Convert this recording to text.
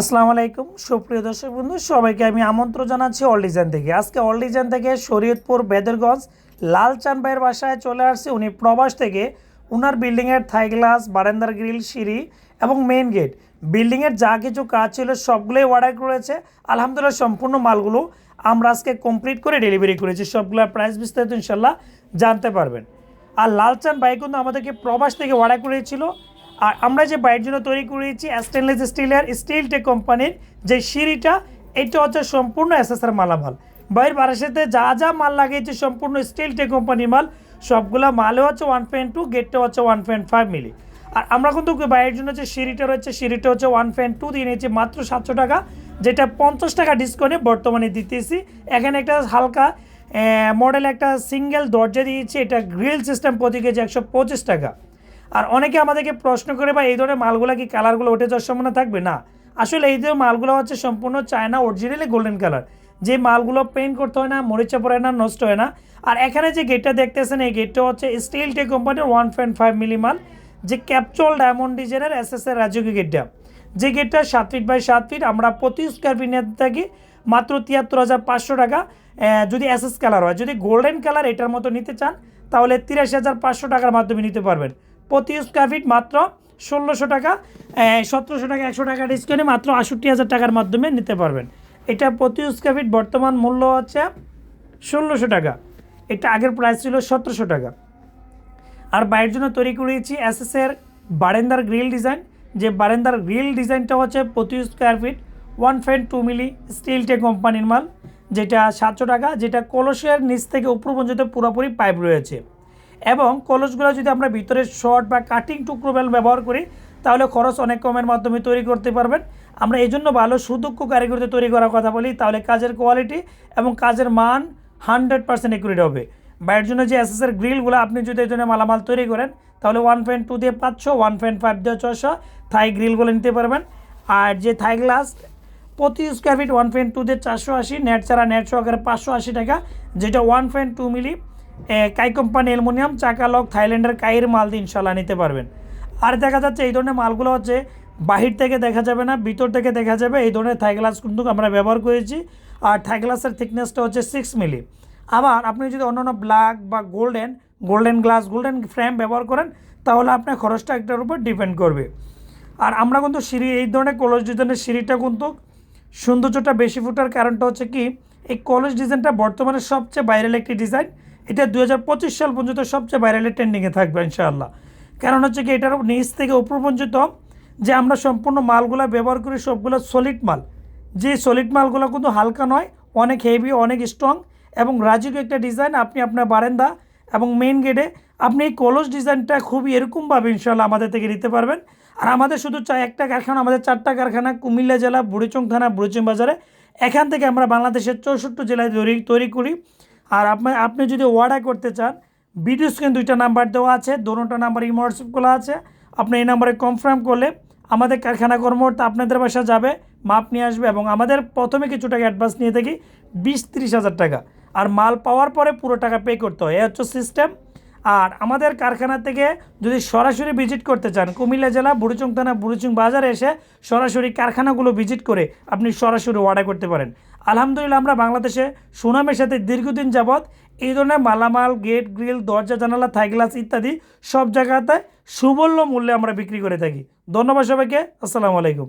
আসসালামু আলাইকুম। সুপ্রিয় দর্শক বন্ধু, সবাইকে আমি আমন্ত্রণ জানাচ্ছি অল ডিজাইন থেকে। আজকে অল ডিজাইন থেকে শরীয়তপুর বেদরগঞ্জ লালচান ভাইয়ের বাসায় চলে আসছে। উনি প্রবাস থেকে উনার বিল্ডিংয়ের থাই গ্লাস বারান্দার গ্রিল সিঁড়ি এবং মেইন গেট বিল্ডিংয়ের যা কিছু কাজ ছিল সবগুলোই অর্ডার করেছে। আলহামদুলিল্লাহ সম্পূর্ণ মালগুলো আমরা আজকে কমপ্লিট করে ডেলিভারি করেছি। সবগুলোর প্রাইস বিস্তারিত ইনশাল্লাহ জানতে পারবেন। আর লালচান ভাই কিন্তু আমাদেরকে প্রবাস থেকে অর্ডার করেছিল। আর আমরা যে বাইরের জন্য তৈরি করেছি স্টেনলেস স্টিলের স্টিল টেক কোম্পানির যে সিঁড়িটা, এটা হচ্ছে সম্পূর্ণ এসএসআর মালামাল। বাইরের বারাসাতে যা যা মাল লাগিয়েছে সম্পূর্ণ স্টিল টেক কোম্পানির মাল, সবগুলো মালও হচ্ছে ওয়ান পয়েন্ট টু গেটটা হচ্ছে ওয়ান পয়েন্ট ফাইভ মিলি আর আমরা কিন্তু বাইরের জন্য যে সিঁড়িটা রয়েছে, সিঁড়িটা হচ্ছে ওয়ান পয়েন্ট টু দিয়ে নিয়েছি, মাত্র সাতশো টাকা, যেটা পঞ্চাশ টাকা ডিসকাউন্টে বর্তমানে দিতেছি। এখানে একটা হালকা মডেল একটা সিঙ্গেল দরজা দিয়েছি, এটা গ্রিল সিস্টেম প্রতি কেজি একশো পঁচিশ টাকা। আর অনেকে আমাদেরকে প্রশ্ন করে বা এই ধরনের মালগুলো কি কালারগুলো উঠে যাওয়ার সম্ভাবনা থাকবে? না। আসলে এই ধরনের মালগুলো হচ্ছে সম্পূর্ণ চায়না অরিজিনালি গোল্ডেন কালার যে মালগুলো পেন্ট করতে হয় না, মরিচা পড়ে না, নষ্ট হয় না। আর এখানে যে গেটটা দেখতেছেন, এই গেটটা হচ্ছে স্টিল টে কোম্পানির ওয়ান পয়েন্ট ফাইভ মিলি মাল। যে ক্যাপচল ডায়মন্ড ডিজাইনের এস এস এর রাজকীয় গেটটা যে গেটটা সাত ফিট বাই সাত ফিট আমরা প্রতি স্কোয়ার ফিট নিয়ে থাকি মাত্র তিয়াত্তর হাজার পাঁচশো টাকা। যদি এস এস কালার হয়, যদি গোল্ডেন কালার এটার মতো নিতে চান, তাহলে তিরাশি হাজার পাঁচশো টাকার মাধ্যমে নিতে পারবেন। প্রতি স্কোয়ার ফিট মাত্র ষোলোশো টাকা সতেরোশো টাকা, একশো টাকা ডিসকাউন্টে মাত্র আষট্টি হাজার টাকার মাধ্যমে নিতে পারবেন। এটা প্রতি স্কোয়ার ফিট বর্তমান মূল্য হচ্ছে ষোলোশো টাকা। এটা আগের প্রাইস ছিল সতেরোশো টাকা। আর বাইরের জন্য তৈরি করেছি এসএসের বারেন্দার গ্রিল ডিজাইন যে বারেন্দার গ্রিল ডিজাইনটা হচ্ছে প্রতি square feet one point two milli steel টে কোম্পানির মাল, যেটা সাতশো টাকা, যেটা কলসের নিচ থেকে উপর পর্যন্ত পুরোপুরি পাইপ রয়েছে। এবং কলসগুলো যদি আমরা ভিতরে শর্ট বা কাটিং টুকরো বেল ব্যবহার করি, তাহলে খরচ অনেক কমের মাধ্যমে তৈরি করতে পারবেন। আমরা এই জন্য ভালো সুদক্ষ কারিগরিতে তৈরি করার কথা বলি, তাহলে কাজের কোয়ালিটি এবং কাজের মান হান্ড্রেড পার্সেন্ট একুরেট হবে। বাইরের জন্য যে এসএসের গ্রিলগুলো আপনি যদি এই জন্য মালামাল তৈরি করেন, তাহলে ওয়ান পয়েন্ট টু দিয়ে পাঁচশো ওয়ান পয়েন্ট ফাইভ দিয়ে ছশো থাই গ্রিলগুলো নিতে পারবেন। আর যে থাই গ্লাস প্রতি square feet one point two দিয়ে চারশো আশি নেট ছাড়া নেট সহকারে পাঁচশো আশি টাকা, যেটা one point two milli Kai company aluminium, চাকা, লক, থাইল্যান্ডের কাইয়ের মাল দিয়ে ইনশাল্লাহ নিতে পারবেন। আর দেখা যাচ্ছে এই ধরনের মালগুলো হচ্ছে বাহির থেকে দেখা যাবে না, ভিতর থেকে দেখা যাবে। এই ধরনের থাই গ্লাস কিন্তু আমরা ব্যবহার করেছি। আর থাই গ্লাসের থিকনেসটা হচ্ছে সিক্স মিলি। আবার আপনি যদি অন্যান্য ব্ল্যাক বা golden golden glass golden frame ব্যবহার করেন, তাহলে আপনার খরচটা একটার উপর ডিপেন্ড করবে। আর আমরা কিন্তু সিঁড়ি, এই ধরনের কলস ডিজাইনের সিঁড়িটা কিন্তু সৌন্দর্যটা বেশি ফুটার কারণটা হচ্ছে কি, এই কলেজ ডিজাইনটা বর্তমানে সবচেয়ে ভাইরাল একটি ডিজাইন এটা দু হাজার পঁচিশ সাল পর্যন্ত সবচেয়ে ভাইরালের ট্রেন্ডিংয়ে থাকবে, ইনশাআল্লাহ। কারণ হচ্ছে কি, এটার নিচ থেকে উপর পর্যন্ত যে আমরা সম্পূর্ণ মালগুলো ব্যবহার করি, সবগুলো সলিড মাল। যে সলিড মালগুলো কিন্তু হালকা নয়, অনেক হেভি অনেক স্ট্রং এবং রাজকীয় একটা ডিজাইন আপনি আপনার বারান্দা এবং মেইন গেটে আপনি এই কলস ডিজাইনটা খুবই এরকমভাবে ইনশাল্লাহ আমাদের থেকে নিতে পারবেন। আর আমাদের শুধু চা একটা কারখানা, আমাদের চারটা কারখানা, কুমিল্লা জেলা, বুড়িচং থানা, বুড়িচং বাজারে, এখান থেকে আমরা বাংলাদেশের চৌষট্টি জেলায় তৈরি তৈরি করি। আর আপনি আপনি যদি অর্ডার করতে চান ভিডিও স্ক্রিন দুইটা নাম্বার দেওয়া আছে দোনোটা নাম্বার ইমো হোয়াটসঅ্যাপ খোলা আছে। আপনি এই নাম্বারে কনফার্ম করলে আমাদের কারখানা কর্মকর্তা আপনাদের বাসা যাবে, মাপ নিয়ে আসবে এবং আমাদের প্রথমে কিছু টাকা অ্যাডভান্স নিয়ে থাকি, বিশ তিরিশ হাজার টাকা। আর মাল পাওয়ার পরে পুরো টাকা পে করতে হয়। এ হচ্ছে সিস্টেম আর আমাদের কারখানা থেকে যদি সরাসরি ভিজিট করতে চান, কুমিল্লা জেলা, বুড়িচং থানা, বুড়িচং বাজারে এসে সরাসরি কারখানাগুলো ভিজিট করে আপনি সরাসরি অর্ডার করতে পারেন। আলহামদুলিল্লাহ, আমরা বাংলাদেশে সুনামের সাথে দীর্ঘদিন যাবৎ এই ধরনের মালামাল গেট গ্রিল দরজা, জানালা থাই গ্লাস ইত্যাদি সব জায়গাতে সুমূল্য মূল্যে আমরা বিক্রি করে থাকি। ধন্যবাদ সবাইকে, আসসালামু আলাইকুম।